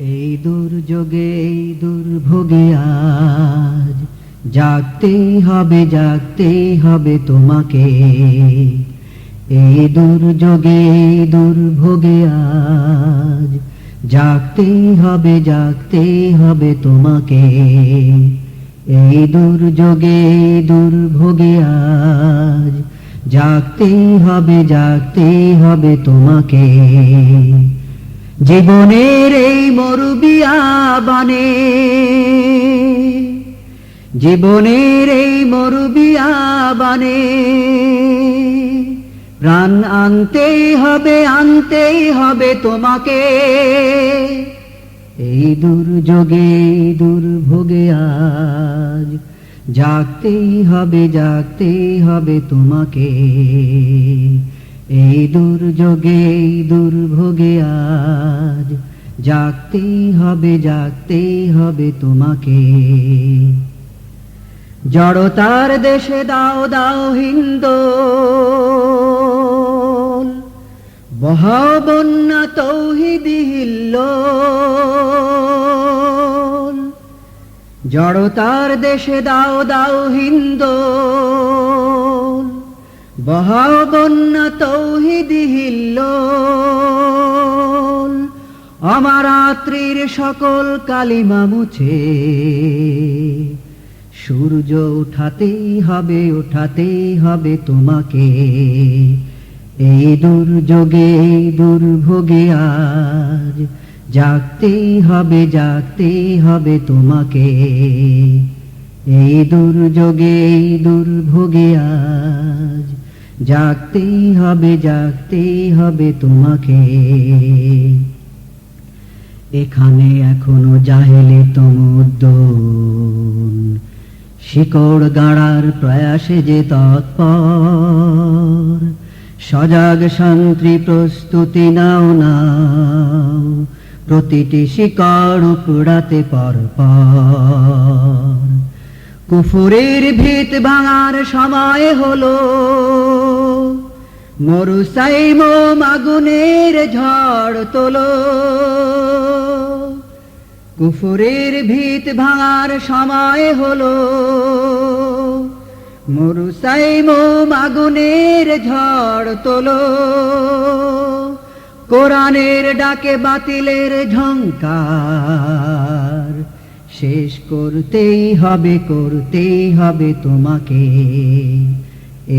এই দুর্যোগে, এই দুর্ভোগে আজ জাগতেই হবে জাগতেই হবে তোমাকে। এই দুর্যোগে, এই দুর্ভোগে আজ জাগতেই হবে জাগতেই হবে তোমাকে। এই দুর্যোগে, এই দুর্ভোগে আজ জাগতেই হবে জাগতেই হবে তোমাকে। জীবনের এই মরুবিয়া বানে। জীবনের এই মরুবিয়া বানে। প্রাণ আনতেই হবে আনতেই হবে তোমাকে। এই দুর্যোগে, দুর্ভোগে আজ জাগতেই হবে জাগতেই হবে তোমাকে। এই দুর্যোগে, এই দুর্ভোগে আজ জাগতেই হবে জাগতেই হবে তোমাকে। জড়তার দেশে, দাও দাও হিন্দ বহাও বন্যা তৌহিদি জড়তার দেশে, দাও দাও হিন্দু হিল্লোল অমারাত্রির সকল কালিমা মুছে। সূর্য উঠাতেই হবে উঠাতেই হবে তোমাকে। এই দুর্যোগে দুর্ভোগে আজ জাগতেই হবে জাগতেই হবে তোমাকে। এই দুর্যোগে দুর্ভোগে আজ জাগতেই হবে জাগতেই হবে তোমাকে। এখানে এখনও জাহেলে তমুদ্দন শিকড় গাড়ার প্রয়াসে যে তৎপর, সজাগ শান্তি প্রস্তুতি নাও নাও। প্রতিটি শিকড় উপড়াতে পর পর কুফুরের ভিত ভাঙার সময় হলো। মরুসাইম মাগুনের ঝড় তোলো। কুফুরের ভিত ভাঙার সময় হলো। মরুসাইম মাগুনের ঝড় তোলো। কোরআনের ডাকে বাতিলের ঝঙ্কার শেষ করতেই হবে করতেই হবে তোমাকে।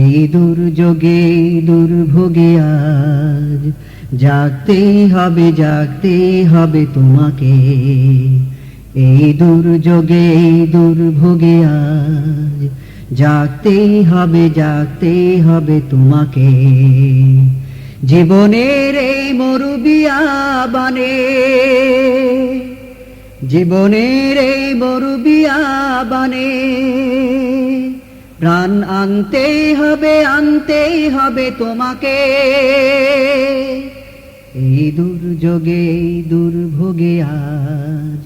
এই দুর্যোগে, দুর্ভোগে আজ জাগতেই হবে জাগতেই হবে তোমাকে। এই দুর্যোগে দুর্ভোগে আজ জাগতেই হবে জাগতেই হবে তোমাকে। জীবনের এই মরুবিয়া বানে জীবনের এই বানে প্রাণ আনতেই হবে আনতেই হবে তোমাকে। এই দুর্যোগে দুর্ভোগে আজ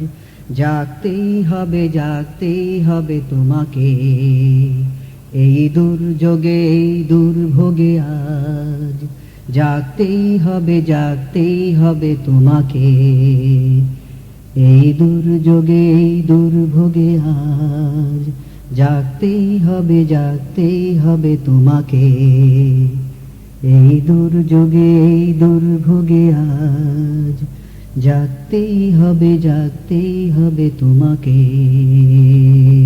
জাগতেই হবে জাগতেই হবে তোমাকে। এই দুর্যোগে দুর্ভোগে আজ জাগতেই হবে জাগতেই হবে তোমাকে। এই দুর্যোগে, এই দুর্ভোগে আজ জাগতেই হবে জাগতেই হবে তোমাকে। এই দুর্যোগে, এই দুর্ভোগে আজ জাগতেই হবে জাগতেই হবে তোমাকে।